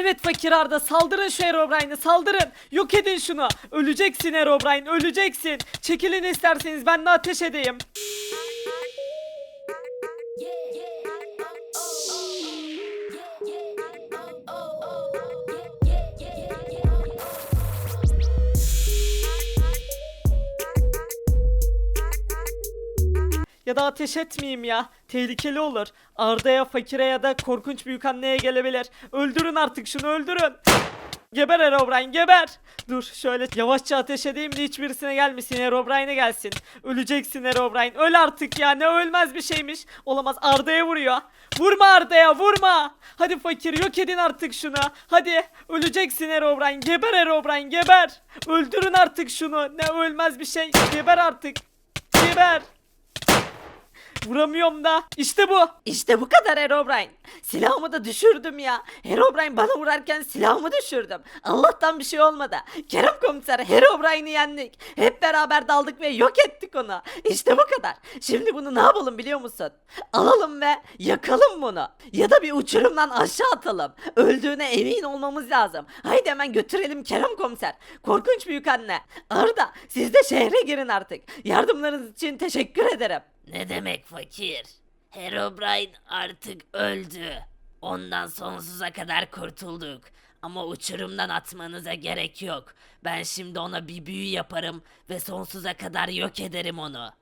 Evet fakir Arda saldırın şu Herobrine'e saldırın. Yok edin şunu. Öleceksin Herobrine öleceksin. Çekilin isterseniz ben de ateş edeyim. Ya da ateş etmeyeyim ya. Tehlikeli olur. Arda'ya, Fakir'e ya da korkunç büyük anneye gelebilir. Öldürün artık şunu öldürün. Geber Herobrine geber. Dur şöyle yavaşça ateş edeyim de hiçbirisine gelmesin. Herobrine'e gelsin. Öleceksin Herobrine. Öl artık ya ne ölmez bir şeymiş. Olamaz Arda'ya vuruyor. Vurma Arda'ya vurma. Hadi fakir yok edin artık şunu. Hadi öleceksin Herobrine. Geber Herobrine geber. Öldürün artık şunu. Ne ölmez bir şey. Geber artık. Geber. Vuramıyorum da. İşte bu. İşte bu kadar Herobrine. Silahımı da düşürdüm ya. Herobrine bana vurarken silahımı düşürdüm. Allah'tan bir şey olmadı. Kerem komiser Herobrine'i yendik. Hep beraber daldık ve yok ettik onu. İşte bu kadar. Şimdi bunu ne yapalım biliyor musun? Alalım ve yakalım bunu. Ya da bir uçurumdan aşağı atalım. Öldüğüne emin olmamız lazım. Haydi hemen götürelim Kerem komiser. Korkunç büyük anne. Arda siz de şehre girin artık. Yardımlarınız için teşekkür ederim. Ne demek fakir? Herobrine artık öldü. Ondan sonsuza kadar kurtulduk. Ama uçurumdan atmanıza gerek yok. Ben şimdi ona bir büyü yaparım ve sonsuza kadar yok ederim onu.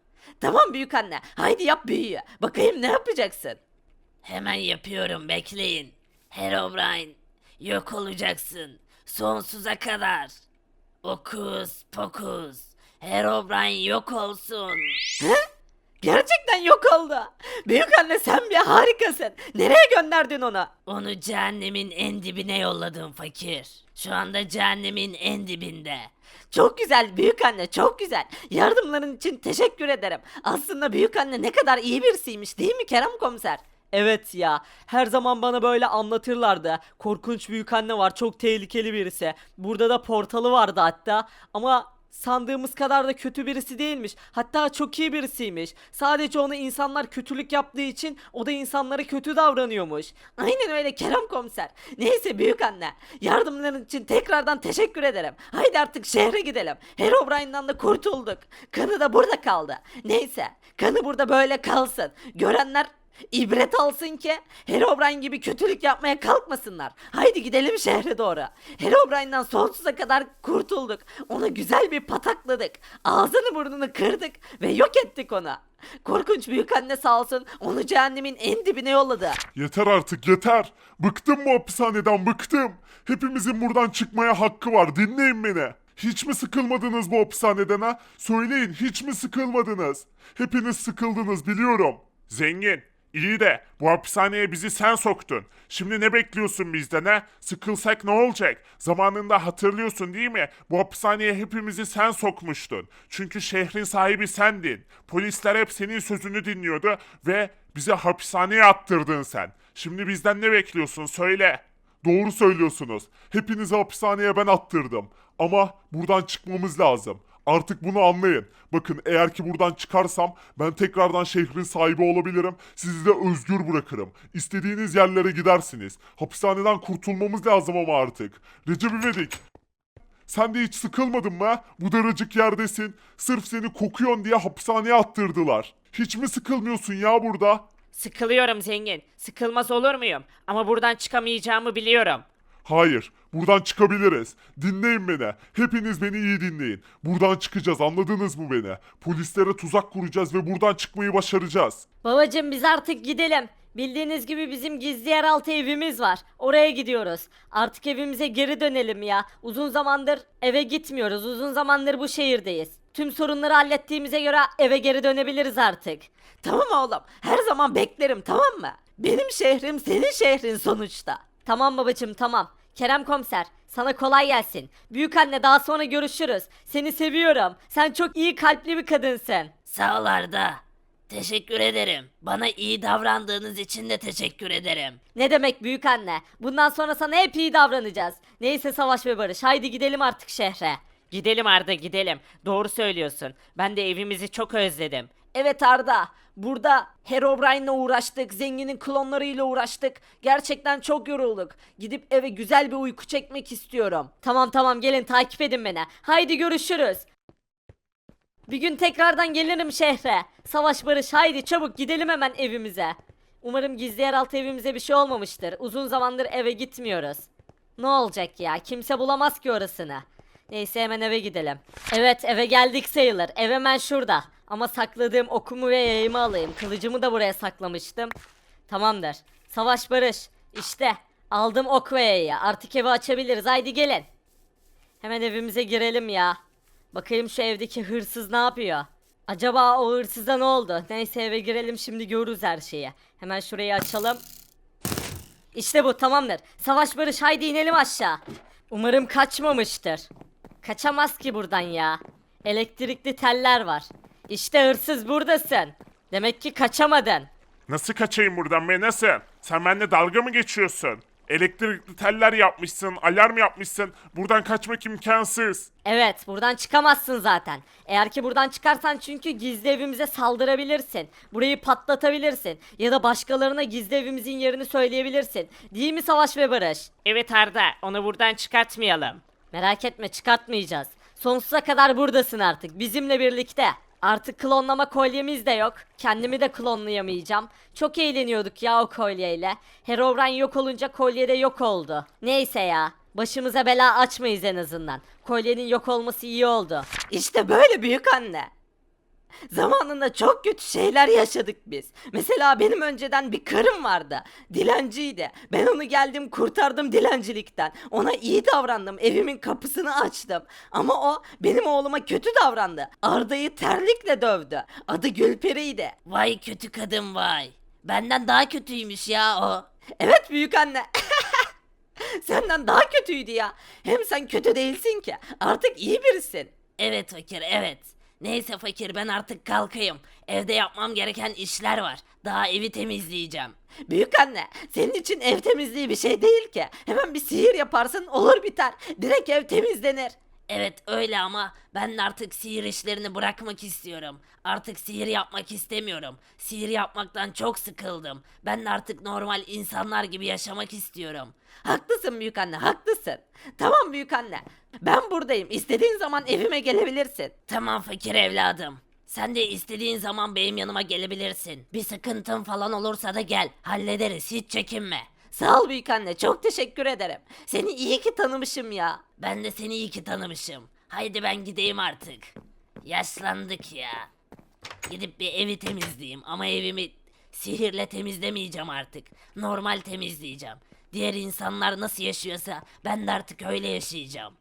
Tamam büyük anne. Haydi yap büyüyü. Bakayım ne yapacaksın? Hemen yapıyorum bekleyin. Herobrine yok olacaksın. Sonsuza kadar. Okus pokus. Herobrine yok olsun. He? Gerçekten yok oldu. Büyük anne sen bir harikasın. Nereye gönderdin onu? Onu cehennemin en dibine yolladım fakir. Şu anda cehennemin en dibinde. Çok güzel büyük anne çok güzel. Yardımların için teşekkür ederim. Aslında büyük anne ne kadar iyi birisiymiş değil mi Kerem komiser? Evet ya her zaman bana böyle anlatırlardı. Korkunç büyük anne var çok tehlikeli birisi. Burada da portalı vardı hatta ama sandığımız kadar da kötü birisi değilmiş. Hatta çok iyi birisiymiş. Sadece ona insanlar kötülük yaptığı için o da insanlara kötü davranıyormuş. Aynen öyle Kerem komiser. Neyse büyük anne. Yardımların için tekrardan teşekkür ederim. Haydi artık şehre gidelim. Herobrine'dan da kurtulduk. Kanı da burada kaldı. Neyse. Kanı burada böyle kalsın. Görenler İbret alsın ki Herobrine gibi kötülük yapmaya kalkmasınlar. Haydi gidelim şehre doğru. Herobrine'den sonsuza kadar kurtulduk. Ona güzel bir patakladık. Ağzını burnunu kırdık ve yok ettik onu. Korkunç büyük anne sağ olsun onu cehennemin en dibine yolladı. Yeter artık yeter. Bıktım bu hapishaneden bıktım. Hepimizin buradan çıkmaya hakkı var dinleyin beni. Hiç mi sıkılmadınız bu hapishaneden ha? Söyleyin hiç mi sıkılmadınız? Hepiniz sıkıldınız biliyorum. Zengin iyi de bu hapishaneye bizi sen soktun. Şimdi ne bekliyorsun bizden ha? Sıkılsak ne olacak? Zamanında hatırlıyorsun değil mi? Bu hapishaneye hepimizi sen sokmuştun. Çünkü şehrin sahibi sendin. Polisler hep senin sözünü dinliyordu ve bizi hapishaneye attırdın sen. Şimdi bizden ne bekliyorsun söyle. Doğru söylüyorsunuz. Hepinizi hapishaneye ben attırdım. Ama buradan çıkmamız lazım. Artık bunu anlayın. Bakın eğer ki buradan çıkarsam ben tekrardan şehrin sahibi olabilirim. Sizi de özgür bırakırım. İstediğiniz yerlere gidersiniz. Hapishaneden kurtulmamız lazım ama artık. Recep İvedik. Sen de hiç sıkılmadın mı? Bu daracık yerdesin. Sırf seni kokuyon diye hapishaneye attırdılar. Hiç mi sıkılmıyorsun ya burada? Sıkılıyorum zengin. Sıkılmaz olur muyum? Ama buradan çıkamayacağımı biliyorum. Hayır, buradan çıkabiliriz. Dinleyin beni. Hepiniz beni iyi dinleyin. Buradan çıkacağız, anladınız mı beni? Polislere tuzak kuracağız ve buradan çıkmayı başaracağız. Babacım biz artık gidelim. Bildiğiniz gibi bizim gizli yeraltı evimiz var. Oraya gidiyoruz. Artık evimize geri dönelim ya. Uzun zamandır eve gitmiyoruz. Uzun zamandır bu şehirdeyiz. Tüm sorunları hallettiğimize göre eve geri dönebiliriz artık. Tamam oğlum. Her zaman beklerim tamam mı? Benim şehrim senin şehrin sonuçta. Tamam babacım tamam. Kerem komiser sana kolay gelsin. Büyük anne daha sonra görüşürüz. Seni seviyorum. Sen çok iyi kalpli bir kadınsın. Sağ ol Arda. Teşekkür ederim. Bana iyi davrandığınız için de teşekkür ederim. Ne demek büyük anne? Bundan sonra sana hep iyi davranacağız. Neyse savaş ve barış. Haydi gidelim artık şehre. Gidelim Arda gidelim. Doğru söylüyorsun. Ben de evimizi çok özledim. Evet Arda. Burada Herobrine'la uğraştık, zenginin klonlarıyla uğraştık. Gerçekten çok yorulduk. Gidip eve güzel bir uyku çekmek istiyorum. Tamam tamam gelin takip edin beni. Haydi görüşürüz. Bir gün tekrardan gelirim şehre. Savaş barış haydi çabuk gidelim hemen evimize. Umarım gizli yeraltı evimize bir şey olmamıştır. Uzun zamandır eve gitmiyoruz. Ne olacak ya? Kimse bulamaz ki orasını. Neyse hemen eve gidelim. Evet eve geldik sayılır. Ev hemen şurada. Ama sakladığım okumu ve yayımı alayım. Kılıcımı da buraya saklamıştım. Tamamdır. Savaş barış. İşte aldım ok ve yayı. Artık evi açabiliriz. Haydi gelin. Hemen evimize girelim ya. Bakayım şu evdeki hırsız ne yapıyor? Acaba o hırsıza ne oldu? Neyse eve girelim şimdi görürüz her şeyi. Hemen şurayı açalım. İşte bu tamamdır. Savaş barış haydi inelim aşağı. Umarım kaçmamıştır. Kaçamaz ki buradan ya. Elektrikli teller var. İşte hırsız buradasın. Demek ki kaçamadın. Nasıl kaçayım buradan be nasıl? Sen benimle dalga mı geçiyorsun? Elektrikli teller yapmışsın, alarm yapmışsın. Buradan kaçmak imkansız. Evet, buradan çıkamazsın zaten. Eğer ki buradan çıkarsan çünkü gizli evimize saldırabilirsin. Burayı patlatabilirsin. Ya da başkalarına gizli evimizin yerini söyleyebilirsin. Değil mi Savaş ve Barış? Evet Arda onu buradan çıkartmayalım. Merak etme çıkartmayacağız. Sonsuza kadar buradasın artık bizimle birlikte. Artık klonlama kolyemiz de yok. Kendimi de klonlayamayacağım. Çok eğleniyorduk ya o kolyeyle. Herobrine yok olunca kolye de yok oldu. Neyse ya. Başımıza bela açmayız en azından. Kolyenin yok olması iyi oldu. İşte böyle büyük anne. Zamanında çok kötü şeyler yaşadık biz. Mesela benim önceden bir karım vardı. Dilenciydi. Ben onu geldim kurtardım dilencilikten. Ona iyi davrandım. Evimin kapısını açtım. Ama o benim oğluma kötü davrandı. Arda'yı terlikle dövdü. Adı Gülperi'ydi. Vay kötü kadın vay. Benden daha kötüymüş ya o. Evet büyük anne. Senden daha kötüydü ya. Hem sen kötü değilsin ki. Artık iyi birisin. Evet fakir evet. Neyse fakir ben artık kalkayım. Evde yapmam gereken işler var. Daha evi temizleyeceğim. Büyük anne, senin için ev temizliği bir şey değil ki. Hemen bir sihir yaparsın olur biter. Direkt ev temizlenir. Evet öyle ama ben artık sihir işlerini bırakmak istiyorum. Artık sihir yapmak istemiyorum. Sihir yapmaktan çok sıkıldım. Ben de artık normal insanlar gibi yaşamak istiyorum. Haklısın büyük anne, haklısın. Tamam büyük anne. Ben buradayım. İstediğin zaman evime gelebilirsin. Tamam fakir evladım. Sen de istediğin zaman benim yanıma gelebilirsin. Bir sıkıntın falan olursa da gel. Hallederiz hiç çekinme. Sağ ol büyük anne, çok teşekkür ederim. Seni iyi ki tanımışım ya. Ben de seni iyi ki tanımışım. Haydi ben gideyim artık. Yaşlandık ya. Gidip bir evi temizleyeyim ama evimi sihirle temizlemeyeceğim artık. Normal temizleyeceğim. Diğer insanlar nasıl yaşıyorsa ben de artık öyle yaşayacağım.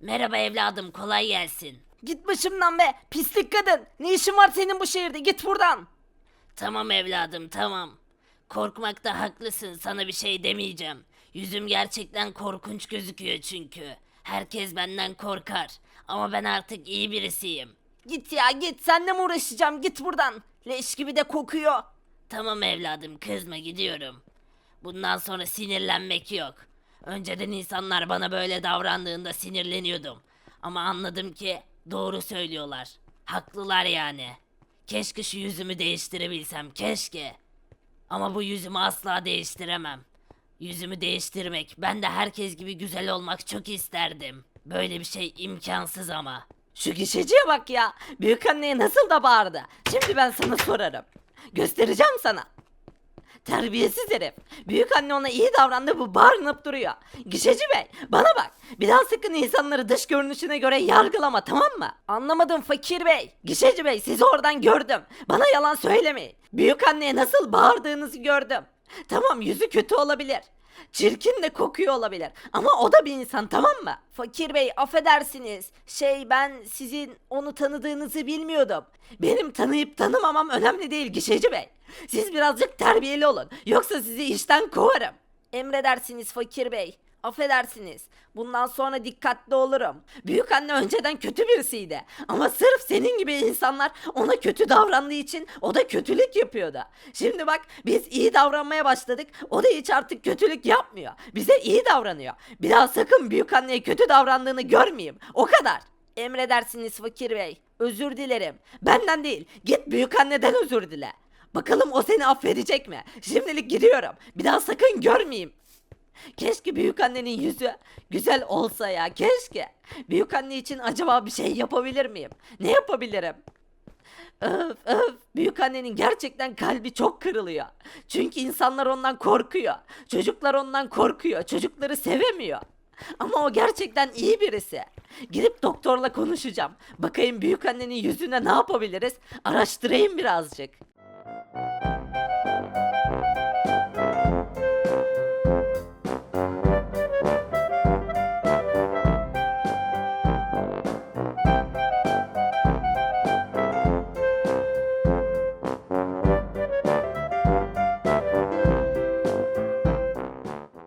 Merhaba evladım kolay gelsin. Git başımdan be, pislik kadın. Ne işin var senin bu şehirde? Git buradan. Tamam evladım tamam. Korkmakta haklısın sana bir şey demeyeceğim. Yüzüm gerçekten korkunç gözüküyor çünkü. Herkes benden korkar. Ama ben artık iyi birisiyim. Git ya git, seninle mi uğraşacağım? Git buradan. Leş gibi de kokuyor. Tamam evladım kızma gidiyorum. Bundan sonra sinirlenmek yok. Önceden insanlar bana böyle davrandığında sinirleniyordum. Ama anladım ki doğru söylüyorlar. Haklılar yani. Keşke şu yüzümü değiştirebilsem keşke. Ama bu yüzümü asla değiştiremem. Yüzümü değiştirmek, ben de herkes gibi güzel olmak çok isterdim. Böyle bir şey imkansız ama. Şu gişeciye bak ya. Büyük anneye nasıl da bağırdı. Şimdi ben sana sorarım. Göstereceğim sana. Terbiyesiz herif. Büyük anne ona iyi davrandı bu bağırınıp duruyor. Gişeci bey bana bak. Bir daha sakın insanları dış görünüşüne göre yargılama tamam mı? Anlamadım fakir bey. Gişeci bey sizi oradan gördüm. Bana yalan söylemeyin. Büyük anneye nasıl bağırdığınızı gördüm. Tamam yüzü kötü olabilir. Çirkin de kokuyor olabilir. Ama o da bir insan tamam mı? Fakir bey affedersiniz. Şey ben sizin onu tanıdığınızı bilmiyordum. Benim tanıyıp tanımamam önemli değil Gişeci bey. Siz birazcık terbiyeli olun. Yoksa sizi işten kovarım. Emredersiniz fakir bey. Affedersiniz. Bundan sonra dikkatli olurum. Büyük anne önceden kötü birisiydi. Ama sırf senin gibi insanlar ona kötü davrandığı için o da kötülük yapıyordu. Şimdi bak biz iyi davranmaya başladık. O da hiç artık kötülük yapmıyor. Bize iyi davranıyor. Bir daha sakın büyük anneye kötü davrandığını görmeyeyim. O kadar. Emredersiniz fakir bey. Özür dilerim. Benden değil. Git büyük anneden özür dile. Bakalım o seni affedecek mi? Şimdilik gidiyorum. Bir daha sakın görmeyeyim. Keşke büyük annenin yüzü güzel olsa ya. Keşke. Büyük anne için acaba bir şey yapabilir miyim? Ne yapabilirim? Öf öf. Büyük annenin gerçekten kalbi çok kırılıyor. Çünkü insanlar ondan korkuyor. Çocuklar ondan korkuyor. Çocukları sevemiyor. Ama o gerçekten iyi birisi. Gidip doktorla konuşacağım. Bakayım büyük annenin yüzüne ne yapabiliriz? Araştırayım birazcık. Thank you.